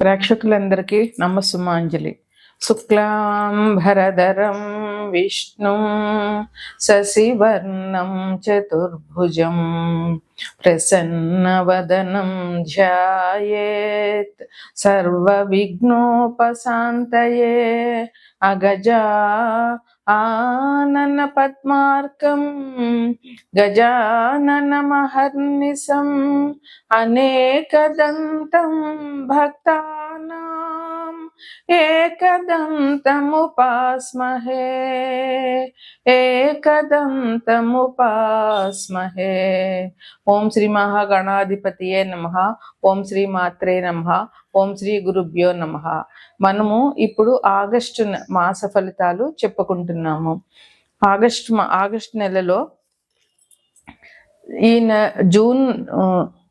ప్రేక్షకులందరికీ నమస్సుమాంజలి. శుక్లాంబరధరం విష్ణు శశివర్ణం చతుర్భుజం ప్రసన్నవదనం ధ్యాయేత్ సర్వవిఘ్నోపశాంతయే అగజా ఆనన పద్మార్కం గజాననమహర్నిశం అనేకదంతం భక్తా. ఏకదంతముపాస్మహే ఏకదంతముపాస్మహే. ఓం శ్రీ మహాగణాధిపతియే నమ. ఓం శ్రీ మాత్రే నమ. ఓం శ్రీ గురుభ్యో నమ. మనము ఇప్పుడు ఆగస్టు మాస ఫలితాలు చెప్పుకుంటున్నాము. ఆగస్టు ఆగస్టు నెలలో ఈ జూన్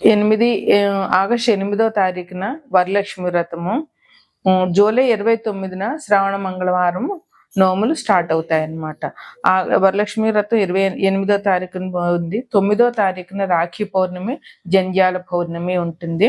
ఎనిమిది ఆగస్టు ఎనిమిదో తారీఖున వరలక్ష్మి వ్రతము. జూలై ఇరవై తొమ్మిదిన శ్రావణ మంగళవారం నోములు స్టార్ట్ అవుతాయి అన్నమాట ఆ వరలక్ష్మి వ్రతం ఇరవై ఎనిమిదో తారీఖున ఉంది. తొమ్మిదో తారీఖున రాఖీ పౌర్ణమి జంధ్యాల పౌర్ణమి ఉంటుంది.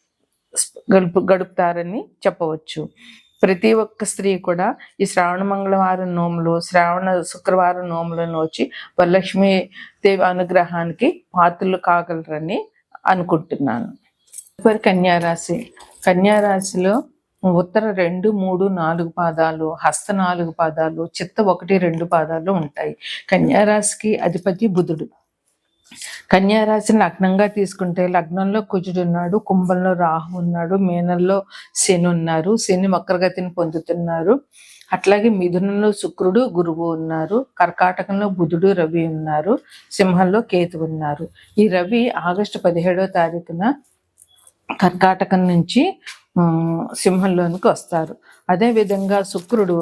గడుపు గడుపుతారని చెప్పవచ్చు. ప్రతి ఒక్క స్త్రీ కూడా ఈ శ్రావణ మంగళవారం నోములు శ్రావణ శుక్రవారం నోములను వచ్చి వరలక్ష్మి దేవి అనుగ్రహానికి పాత్రలు కాగలరని అనుకుంటున్నాను. తదుపరి కన్యారాశి. కన్యారాశిలో ఉత్తర రెండు మూడు నాలుగు పాదాలు హస్త నాలుగు పాదాలు చిత్త ఒకటి రెండు పాదాలు ఉంటాయి. కన్యారాశికి అధిపతి బుధుడు. కన్యారాశిని లగ్నంగా తీసుకుంటే లగ్నంలో కుజుడు ఉన్నాడు కుంభంలో రాహు ఉన్నాడు మేనల్లో శని ఉన్నారు శని వక్రగతిని పొందుతున్నారు. అట్లాగే మిథునంలో శుక్రుడు గురువు ఉన్నారు కర్కాటకంలో బుధుడు రవి ఉన్నారు సింహంలో కేతు ఉన్నారు. ఈ రవి ఆగస్టు పదిహేడో తారీఖున కర్కాటకం నుంచి సింహంలోనికి వస్తారు. అదేవిధంగా శుక్రుడు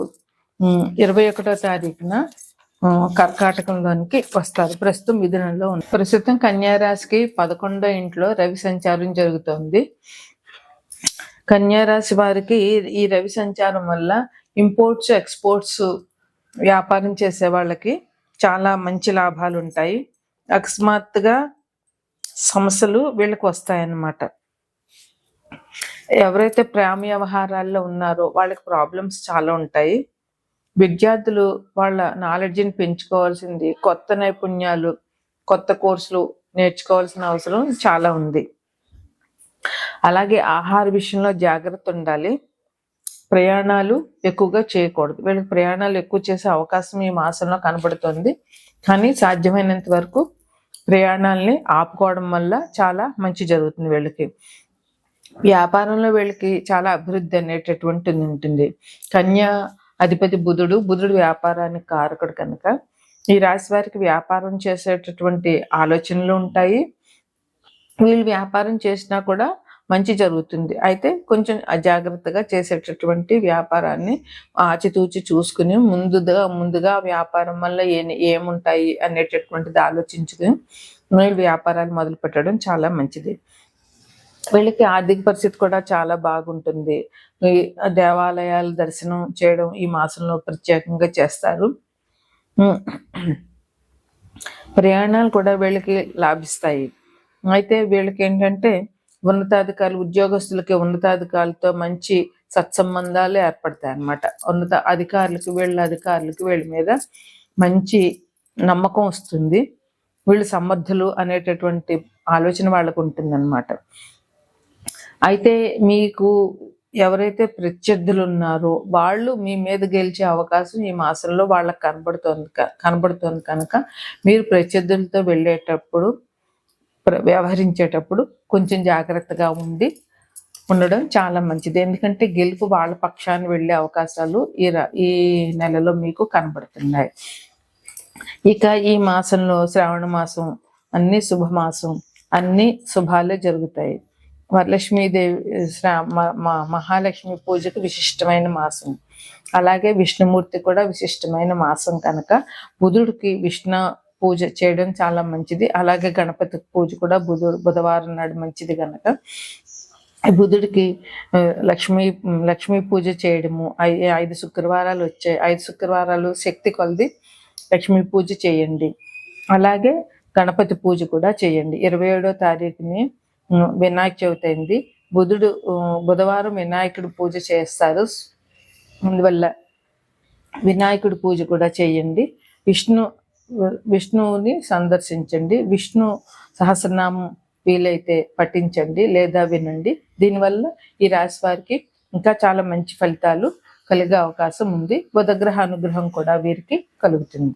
ఇరవై ఒకటో తారీఖున కర్కాటకంలోనికి వస్తారు. ప్రస్తుతం మిథునంలో ఉంది ప్రస్తుతం కన్యారాశికి పదకొండో ఇంట్లో రవి సంచారం జరుగుతోంది. కన్యారాశి వారికి ఈ- రవి సంచారం వల్ల ఇంపోర్ట్స్ ఎక్స్పోర్ట్స్ వ్యాపారం చేసే వాళ్ళకి చాలా మంచి లాభాలు ఉంటాయి. అకస్మాత్తుగా సమస్యలు వీళ్ళకి వస్తాయన్నమాట. ఎవరైతే ప్రేమ వ్యవహారాల్లో ఉన్నారో వాళ్ళకి ప్రాబ్లమ్స్ చాలా ఉంటాయి. విద్యార్థులు వాళ్ళ నాలెడ్జ్ని పెంచుకోవాల్సింది కొత్త నైపుణ్యాలు కొత్త కోర్సులు నేర్చుకోవాల్సిన అవసరం చాలా ఉంది. అలాగే ఆహార విషయంలో జాగ్రత్త ఉండాలి. ప్రయాణాలు ఎక్కువగా చేయకూడదు. వీళ్ళకి ప్రయాణాలు ఎక్కువ చేసే అవకాశం ఈ మాసంలో కనబడుతుంది. కానీ సాధ్యమైనంత వరకు ప్రయాణాలని ఆపుకోవడం వల్ల చాలా మంచి జరుగుతుంది వీళ్ళకి. వ్యాపారంలో వీళ్ళకి చాలా అభివృద్ధి అనేటటువంటిది ఉంటుంది. కన్యా అధిపతి బుధుడు బుధుడు వ్యాపారానికి కారకుడు కనుక ఈ రాశి వారికి వ్యాపారం చేసేటటువంటి ఆలోచనలు ఉంటాయి. వీళ్ళు వ్యాపారం చేసినా కూడా మంచి జరుగుతుంది. అయితే కొంచెం అజాగ్రత్తగా చేసేటటువంటి వ్యాపారాన్ని ఆచితూచి చూసుకుని ముందుగా ముందుగా వ్యాపారం వల్ల ఏ ఏముంటాయి అనేటటువంటిది ఆలోచించుకుని వీళ్ళు వ్యాపారాలు మొదలు పెట్టడం చాలా మంచిది. వీళ్ళకి ఆర్థిక పరిస్థితి కూడా చాలా బాగుంటుంది. ఈ దేవాలయాల దర్శనం చేయడం ఈ మాసంలో ప్రత్యేకంగా చేస్తారు. ప్రయాణాలు కూడా వీళ్ళకి లాభిస్తాయి. అయితే వీళ్ళకి ఏంటంటే ఉన్నతాధికారులు ఉద్యోగస్తులకి ఉన్నతాధికారులతో మంచి సత్సంబంధాలు ఏర్పడతాయి అన్నమాట. ఉన్నత అధికారులకి వీళ్ళ అధికారులకి వీళ్ళ మీద మంచి నమ్మకం వస్తుంది. వీళ్ళు సమర్థులు అనేటటువంటి ఆలోచన వాళ్ళకు ఉంటుందన్నమాట. అయితే మీకు ఎవరైతే ప్రత్యర్థులు ఉన్నారో వాళ్ళు మీ మీద గెలిచే అవకాశం ఈ మాసంలో వాళ్ళకి కనబడుతోంది క- కనబడుతోంది కనుక మీరు ప్రత్యర్థులతో వెళ్ళేటప్పుడు వ్యవహరించేటప్పుడు కొంచెం జాగ్రత్తగా ఉండి ఉండడం చాలా మంచిది. ఎందుకంటే గెలుపు వాళ్ళ పక్షాన్ని వెళ్ళే అవకాశాలు ఈ ర- ఈ నెలలో మీకు కనబడుతున్నాయి. ఇక ఈ మాసంలో శ్రావణ మాసం అన్ని శుభమాసం అన్ని శుభాలే జరుగుతాయి. వరలక్ష్మీదేవి శ్రా మా మహాలక్ష్మి పూజకు విశిష్టమైన మాసం. అలాగే విష్ణుమూర్తి కూడా విశిష్టమైన మాసం కనుక బుధుడికి విష్ణు పూజ చేయడం చాలా మంచిది. అలాగే గణపతి పూజ కూడా బుధు బుధవారం నాడు మంచిది కనుక బుధుడికి లక్ష్మీ లక్ష్మీ పూజ చేయడము ఐ- ఐదు శుక్రవారాలు వచ్చాయి ఐదు శుక్రవారాలు శక్తి కొలది లక్ష్మీ పూజ చేయండి. అలాగే గణపతి పూజ కూడా చేయండి. ఇరవై ఏడో తారీఖుని వినాయక చవితి అయింది. బుధుడు బుధవారం వినాయకుడు పూజ చేస్తారు. అందువల్ల వినాయకుడి పూజ కూడా చేయండి. విష్ణు విష్ణువుని సందర్శించండి. విష్ణు సహస్రనామం వీలైతే పఠించండి లేదా వినండి. దీనివల్ల ఈ రాశి వారికి ఇంకా చాలా మంచి ఫలితాలు కలిగే అవకాశం ఉంది. బుధగ్రహ అనుగ్రహం కూడా వీరికి కలుగుతుంది.